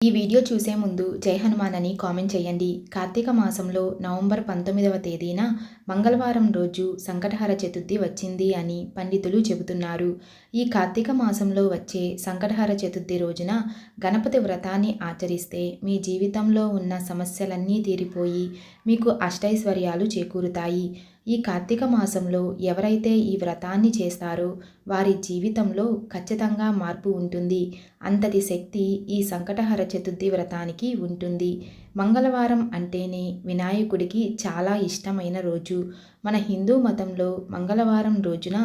ఈ వీడియో చూసే ముందు జై హనుమాన్ అని కామెంట్ చేయండి. కార్తీక మాసంలో నవంబర్ పంతొమ్మిదవ తేదీన మంగళవారం రోజు సంకటహర చతుర్థి వచ్చింది అని పండితులు చెబుతున్నారు. ఈ కార్తీక మాసంలో వచ్చే సంకటహర చతుర్థి రోజున గణపతి వ్రతాన్ని ఆచరిస్తే మీ జీవితంలో ఉన్న సమస్యలన్నీ తీరిపోయి మీకు అష్టైశ్వర్యాలు చేకూరుతాయి. ఈ కార్తీక మాసంలో ఎవరైతే ఈ వ్రతాన్ని చేస్తారో వారి జీవితంలో ఖచ్చితంగా మార్పు ఉంటుంది. అంతటి శక్తి ఈ సంకటహర చతుర్థి వ్రతానికి ఉంటుంది. మంగళవారం అంటేనే వినాయకుడికి చాలా ఇష్టమైన రోజు. మన హిందూ మతంలో మంగళవారం రోజున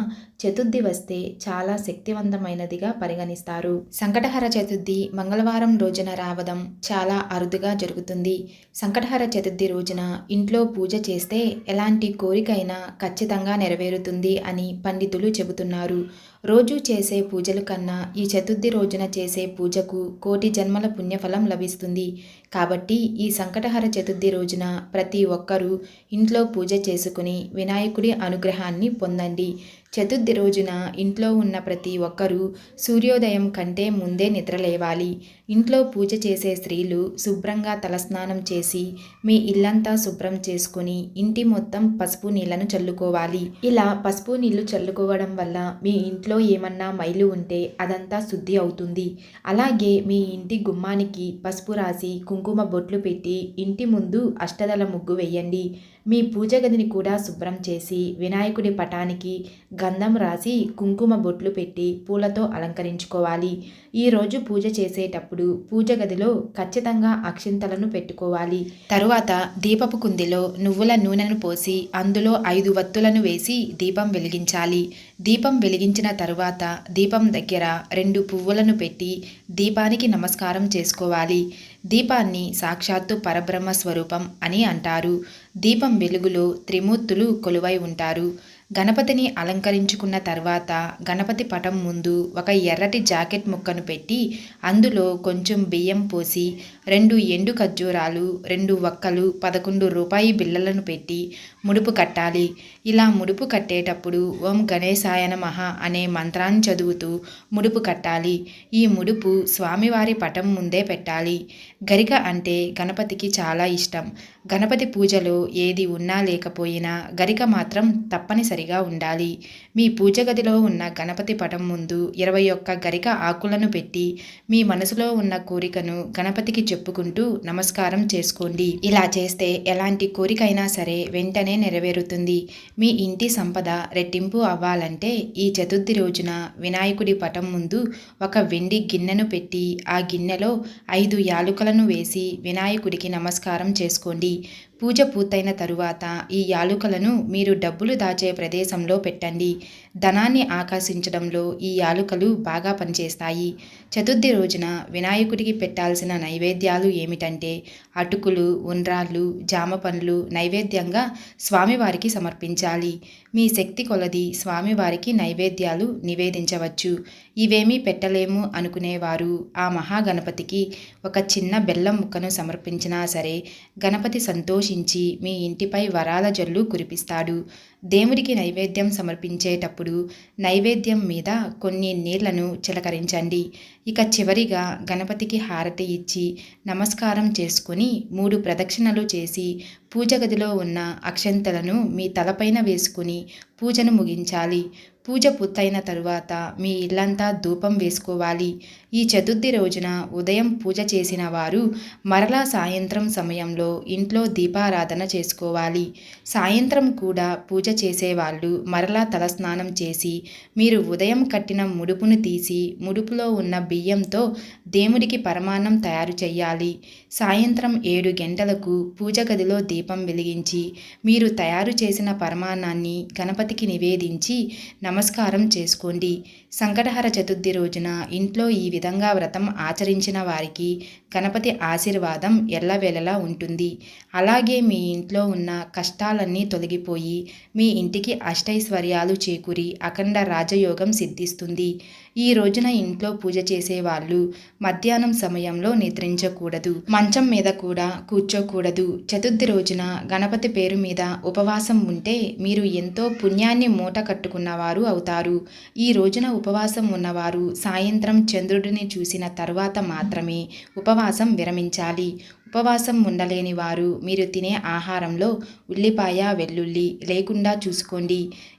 చతుర్థి వస్తే చాలా శక్తివంతమైనదిగా పరిగణిస్తారు. సంకటహర చతుర్థి మంగళవారం రోజున రావడం చాలా అరుదుగా జరుగుతుంది. సంకటహర చతుర్థి రోజున ఇంట్లో పూజ చేస్తే ఎలాంటి కోరికైనా ఖచ్చితంగా నెరవేరుతుంది అని పండితులు చెబుతున్నారు. రోజూ చేసే పూజల కన్నా ఈ చతుర్థి రోజున చేసే పూజకు కోటి జన్మల పుణ్యఫలం లభిస్తుంది. కాబట్టి ఈ సంకటహర చతుర్థి రోజున ప్రతి ఒక్కరూ ఇంట్లో పూజ చేసుకుని వినాయకుడి అనుగ్రహాన్ని పొందండి. చతుర్థి రోజున ఇంట్లో ఉన్న ప్రతి ఒక్కరూ సూర్యోదయం కంటే ముందే నిద్రలేవాలి. ఇంట్లో పూజ చేసే స్త్రీలు శుభ్రంగా తలస్నానం చేసి మీ ఇల్లంతా శుభ్రం చేసుకుని ఇంటి మొత్తం పసుపు నీళ్ళను చల్లుకోవాలి. ఇలా పసుపు నీళ్ళు చల్లుకోవడం వల్ల మీ ఇంట్లో ఏమన్నా మైలు ఉంటే అదంతా శుద్ధి అవుతుంది. అలాగే మీ ఇంటి గుమ్మానికి పసుపు రాసి కుంకుమ బొట్లు పెట్టి ఇంటి ముందు అష్టదల ముగ్గు వేయండి. మీ పూజ గదిని కూడా శుభ్రం చేసి వినాయకుడి పటానికి గంధం రాసి కుంకుమ బొట్లు పెట్టి పూలతో అలంకరించుకోవాలి. ఈరోజు పూజ చేసేటప్పుడు పూజ గదిలో ఖచ్చితంగా అక్షింతలను పెట్టుకోవాలి. తరువాత దీపపు కుందిలో నువ్వుల నూనెను పోసి అందులో ఐదు వత్తులను వేసి దీపం వెలిగించాలి. దీపం వెలిగించిన తరువాత దీపం దగ్గర రెండు పువ్వులను పెట్టి దీపానికి నమస్కారం చేసుకోవాలి. దీపాన్ని సాక్షాత్తు పరబ్రహ్మ స్వరూపం అని అంటారు. దీపం వెలుగులో త్రిమూర్తులు కొలువై ఉంటారు. గణపతిని అలంకరించుకున్న తర్వాత గణపతి పటం ముందు ఒక ఎర్రటి జాకెట్ ముక్కను పెట్టి అందులో కొంచెం బియ్యం పోసి రెండు ఎండు ఖర్జూరాలు రెండు వక్కలు పదకొండు రూపాయి బిళ్ళలను పెట్టి ముడుపు కట్టాలి. ఇలా ముడుపు కట్టేటప్పుడు ఓం గణేశాయ నమః అనే మంత్రాన్ని చదువుతూ ముడుపు కట్టాలి. ఈ ముడుపు స్వామివారి పటం ముందే పెట్టాలి. గరిక అంటే గణపతికి చాలా ఇష్టం. గణపతి పూజలో ఏది ఉన్నా లేకపోయినా గరిక మాత్రం తప్పనిసరి తప్పనిసరిగా ఉండాలి. మీ పూజ గదిలో ఉన్న గణపతి పటం ముందు ఇరవై ఒక్క గరిక ఆకులను పెట్టి మీ మనసులో ఉన్న కోరికను గణపతికి చెప్పుకుంటూ నమస్కారం చేసుకోండి. ఇలా చేస్తే ఎలాంటి కోరికైనా సరే వెంటనే నెరవేరుతుంది. మీ ఇంటి సంపద రెట్టింపు అవ్వాలంటే ఈ చతుర్థి రోజున వినాయకుడి పటం ముందు ఒక వెండి గిన్నెను పెట్టి ఆ గిన్నెలో ఐదు యాలుకలను వేసి వినాయకుడికి నమస్కారం చేసుకోండి. పూజ పూర్తయిన తరువాత ఈ యాలుకలను మీరు డబ్బులు దాచే ప్రదేశంలో పెట్టండి. ధనాన్ని ఆకర్షించడంలో ఈ యాలుకలు బాగా పనిచేస్తాయి. చతుర్థి రోజున వినాయకుడికి పెట్టాల్సిన నైవేద్యాలు ఏమిటంటే అటుకులు ఉండ్రాళ్ళు జామ పండ్లు నైవేద్యంగా స్వామివారికి సమర్పించాలి. మీ శక్తి కొలది స్వామివారికి నైవేద్యాలు నివేదించవచ్చు. ఇవేమీ పెట్టలేము అనుకునేవారు. ఆ మహాగణపతికి ఒక చిన్న బెల్లం ముక్కను సమర్పించినా సరే గణపతి సంతోషించి మీ ఇంటిపై వరాల జల్లు కురిపిస్తాడు. దేవుడికి నైవేద్యం సమర్పించేటప్పుడు నైవేద్యం మీద కొన్ని నీళ్ళను చిలకరించండి. ఇక చివరిగా గణపతికి హారతి ఇచ్చి నమస్కారం చేసుకుని మూడు ప్రదక్షిణలు చేసి పూజ గదిలో ఉన్న అక్షంతలను మీ తలపైన వేసుకుని పూజను ముగించాలి. పూజ పూర్తయిన తరువాత మీ ఇల్లంతా ధూపం వేసుకోవాలి. ఈ చతుర్థి రోజున ఉదయం పూజ చేసిన వారు మరలా సాయంత్రం సమయంలో ఇంట్లో దీపారాధన చేసుకోవాలి. సాయంత్రం కూడా పూజ చేసేవాళ్ళు మరలా తలస్నానం చేసి మీరు ఉదయం కట్టిన ముడుపును తీసి ముడుపులో ఉన్న బియ్యంతో దేవుడికి పరమాన్నం తయారు చేయాలి సాయంత్రం ఏడు గంటలకు పూజ గదిలో దీపం వెలిగించి మీరు తయారు చేసిన పరమాన్నాన్ని గణపతికి నివేదించి నమస్కారం చేసుకోండి. సంకటహర చతుర్థి రోజున ఇంట్లో ఈ విధంగా వ్రతం ఆచరించిన వారికి గణపతి ఆశీర్వాదం ఎల్లవేళలా ఉంటుంది. అలాగే మీ ఇంట్లో ఉన్న కష్టాలన్నీ తొలగిపోయి మీ ఇంటికి అష్టైశ్వర్యాలు చేకూరి అఖండ రాజయోగం సిద్ధిస్తుంది. ఈ రోజున ఇంట్లో పూజ చేసేవాళ్ళు మధ్యాహ్నం సమయంలో నిద్రించకూడదు. మంచం మీద కూడా కూర్చోకూడదు. చతుర్థి రోజున గణపతి పేరు మీద ఉపవాసం ఉంటే మీరు ఎంతో పుణ్యాన్ని మూట కట్టుకున్నవారు అవుతారు. ఈ రోజున ఉపవాసం ఉన్నవారు సాయంత్రం చంద్రుడిని చూసిన తరువాత మాత్రమే ఉపవాసం విరమించాలి. ఉపవాసం ఉండలేని వారు మీరు తినే ఆహారంలో ఉల్లిపాయ వెల్లుల్లి లేకుండా చూసుకోండి.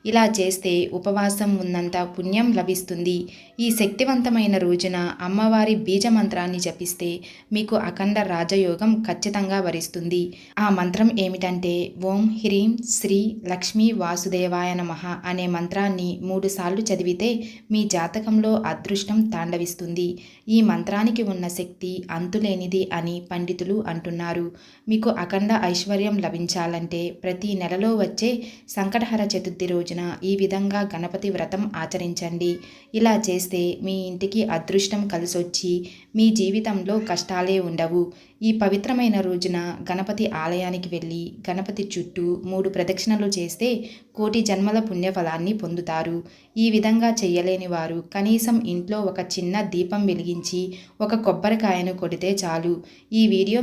ఇలా చేస్తే ఉపవాసం ఉన్నంత పుణ్యం లభిస్తుంది. ఈ శక్తివంతమైన రోజున అమ్మవారి బీజ మంత్రాన్ని జపిస్తే మీకు అఖండ రాజయోగం ఖచ్చితంగా వరిస్తుంది. ఆ మంత్రం ఏమిటంటే ఓం హ్రీం శ్రీ లక్ష్మీ వాసుదేవాయ నమః అనే మంత్రాన్ని మూడుసార్లు చదివితే మీ జాతకంలో అదృష్టం తాండవిస్తుంది. ఈ మంత్రానికి ఉన్న శక్తి అంతులేనిది అని పండితులు అంటున్నారు. మీకు అఖండ ఐశ్వర్యం లభించాలంటే ప్రతి నెలలో వచ్చే సంకటహర చతుర్థి రోజున ఈ విధంగా గణపతి వ్రతం ఆచరించండి. ఇలా చేస్తే మీ ఇంటికి అదృష్టం కలిసొచ్చి మీ జీవితంలో కష్టాలే ఉండవు. ఈ పవిత్రమైన రోజున గణపతి ఆలయానికి వెళ్ళి గణపతి చుట్టూ మూడు ప్రదక్షిణలు చేస్తే కోటి జన్మల పుణ్యఫలాన్ని పొందుతారు. ఈ విధంగా చేయలేని వారు కనీసం ఇంట్లో ఒక చిన్న దీపం వెలిగించి ఒక కొబ్బరికాయను కొడితే చాలు. ఈ వీడియో